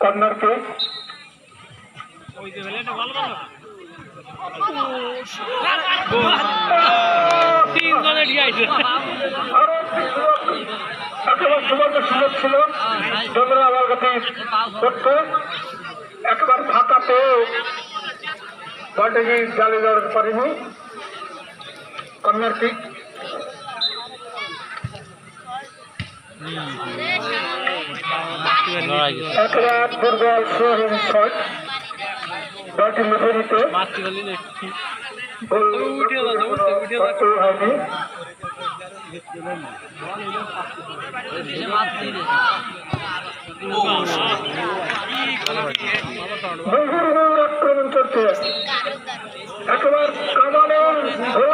Corner kick তিনজনে আরও একেবারে সুবর্ণ সুযোগ ছিল। তোমরা আমার কাছে করতে। একবার ফাঁকা পেয়েও বলটাকে জালে দেওয়ার পারিনি কর্নার কিক একেবারে ফুটবল সোহিন শট বলটি মুখে নিতে মারতে পারলি না গোল উঠে যাচ্ছে, উঠছে, উঠে যাচ্ছে। করতে হয়নি বহুর বহুর আক্রমণ করছে একেবারে মতো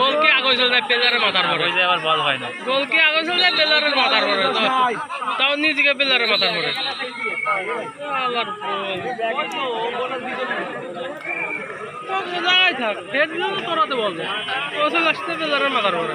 গোলকে আগে চলে যায় পেলারের মাথার পরে আবার বল হয় না। গোলকে আগে চলে যায় পেলারের মাথার পরে তাও নিজেকে পেলারের মাথার পরে জায়গায় থাক হেড তোরাতে বলবে ও চলে পেলারের মাথার পরে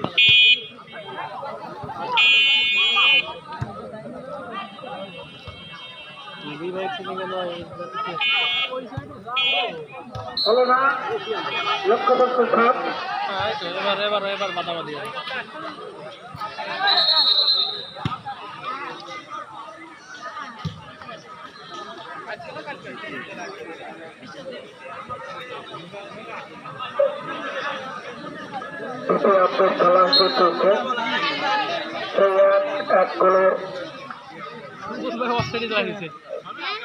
হলো না। লক্ষ্যবস্তু সাত এবার এবার এবার হবে দুটো আপনার খেলাঞ্চল চলছে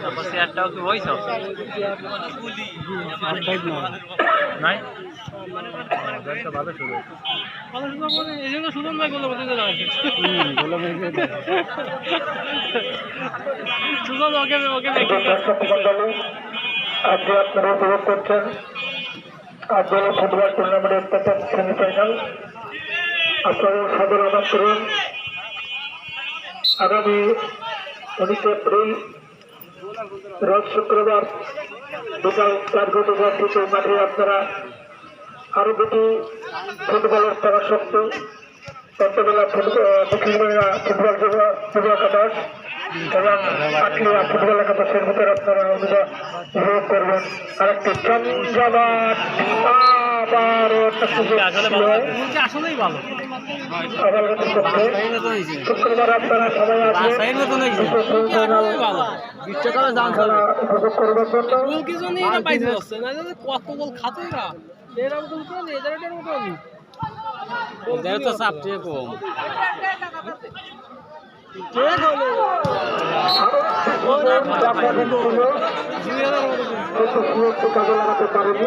তারপর চেয়ারটাও কি নাই ভালো শুরু এই জন্য ভাই ওকে ওকে আজকে আপনারা উপভোগ করছেন আজ ফুটবল টুর্নামেন্টের প্রথম সেমিফাইনাল আপনারা সদর আমন্ত্রণ আগামী উনিশে এপ্রিল রোজ শুক্রবার বিকাল চার ঘটিকা থেকে মাঠে আপনারা আরও দুটি ফুটবলের তারা শক্তি তত্ত্ববেলা ফুটবল একাদশ এবং আটলিয়া ফুটবল একাদশের ভিতরে আপনারা অনুভব করবেন। আরেকটি চন্দ্রবাদ আবারও একটা সুযোগ আসলেই ভালো। শুক্রবার আপনারা সবাই আসবেন। উপভোগ করবার জন্য কত গোল খাতো এরকম মতো ওদের তো কম। আপনাদের কাজে লাগাতে পারেনি?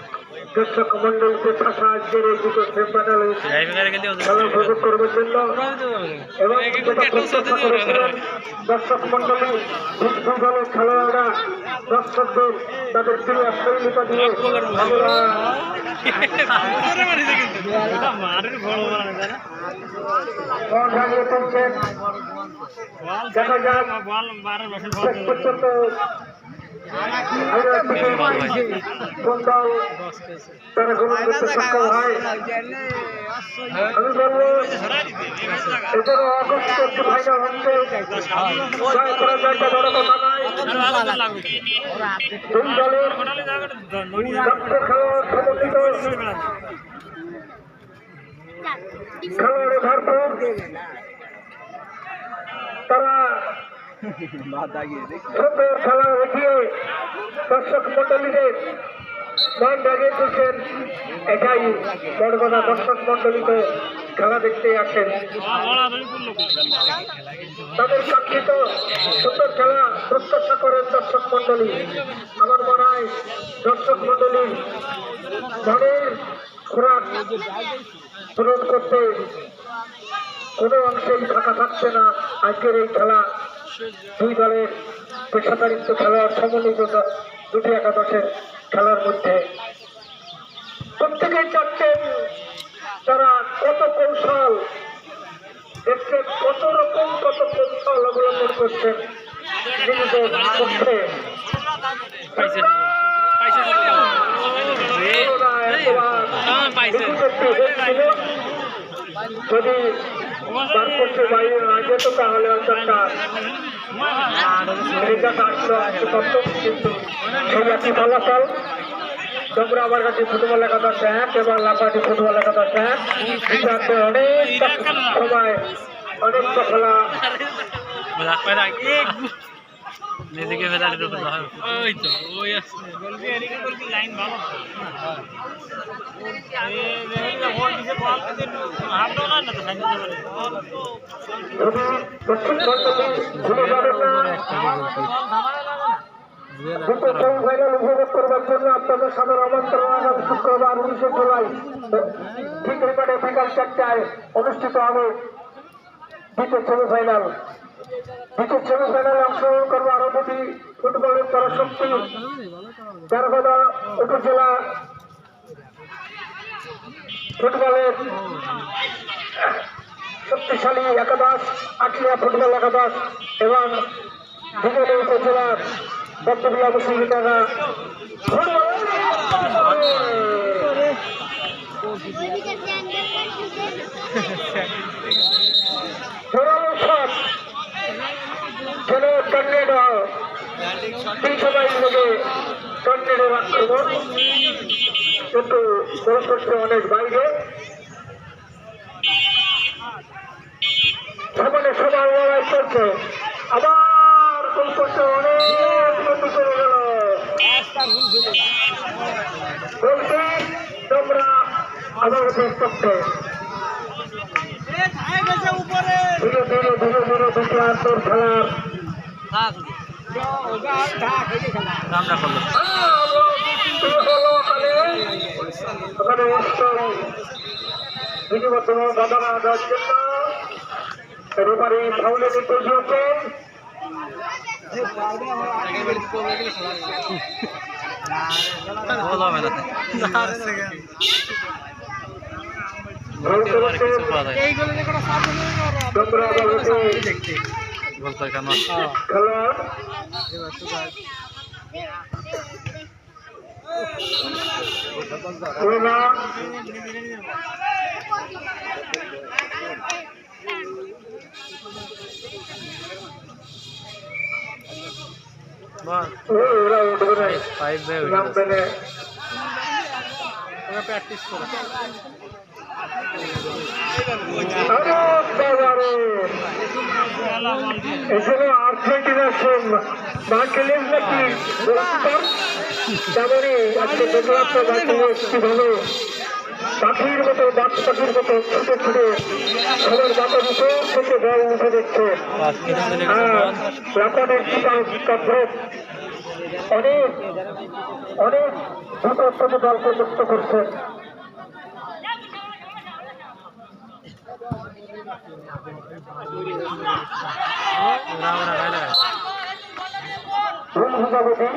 দর্শক মন্ডলকে আজকের এই দুটো গেলে খেলা করবার জন্য এবং দর্শক মন্ডলী দলের খেলোয়াড়রা দর্শকদের তাদের প্রিয় শৈলিতা দিয়ে মন দেখা যাক পর্যন্ত থেকে তারা গ্রহণ করতে সক্ষম হয় আমি বলব এবারও অগস্ট একটি ফাইনাল খেলোয়াড় সমন্বিত খেলা দেখিয়ে দর্শক মন্ডলীদের মন জাগিয়ে এটাই বড় খেলা দেখতে আসেন। তাদের কাঙ্ক্ষিত সুন্দর খেলা প্রত্যাশা করেন দর্শক মন্ডলী আমার মনে হয় দর্শক মন্ডলী মনের খোরাক পূরণ করতে কোনো অংশেই ফাঁকা থাকছে না আজকের এই খেলা দুই দলের পেশাদারিত্ব খেলোয়াড় সমন্বিত দুটি একাদশের খেলার মধ্যে। প্রত্যেকেই চাচ্ছেন তারা কত কৌশল দেখছেন কত রকম কত কৌশল অবলম্বন করছেন নিজেদের পাইছে। যদি পার্কপক্ষে বাইরে না যেত তাহলে অন্তত রেজাল্ট আসলো আসতে পারতো কিন্তু সেই একই ফলাফল। তোমরা আমার কাছে ফুটবল একাদশ এক এবং লাফাটি ফুটবল একাদশ এক। অনেকটা সময় অনেকটা খেলা নিজেকে ফেরার উপর হয় ওই তো ওই আছে। যদি দক্ষিণ মন্ডলী ভুলে যাবেন না দুটো সেমিফাইনাল উপভোগ করবার জন্য আপনাদের সাদর আমন্ত্রণ শুক্রবার উনিশে জুলাই ঠিক রিপার্টে বিকাল চারটায় অনুষ্ঠিত হবে দ্বিতীয় সেমিফাইনাল দ্বিতীয় সেমিফাইনালে অংশগ্রহণ করব আরও দুটি ফুটবলের পরাশক্তি। তেরগদা উপজেলা ফুটবলের শক্তিশালী একাদশ আটলিয়া ফুটবল একাদশ এবং বিভিন্ন উপজেলার বক্তব্য মুসলিমরা খেলে লেগে আক্রমণ কিন্তু গোল অনেক বাইরে। সমানে সমান লড়াই করছে আবার করছে অনেক গতি করে গেল। বলতে তোমরা পক্ষে ধীরে ধীরে ধীরে ধীরে বিক্রান্তর খেলার আমরা করল রেফারি ফাউলে নির্দেশ দিয়েছেন বল বলতে কেন প্র্যাকটিস করে আরে বাবারে এখানে আর্জেন্টিনার সেম নাকি তেমনই আজকে দেখলাম মার্কেলেস কীভাবে পাখির মতো বাঘ পাখির মতো ছুটে ছুটে সবার মাথার উপর থেকে বল হ্যাঁ জাপানের চিটা কাব্রত অনেক অনেক দ্রুত দলকে মুক্ত করছেন ওরা ওরা গাইলে ভুল বুঝাবুঝি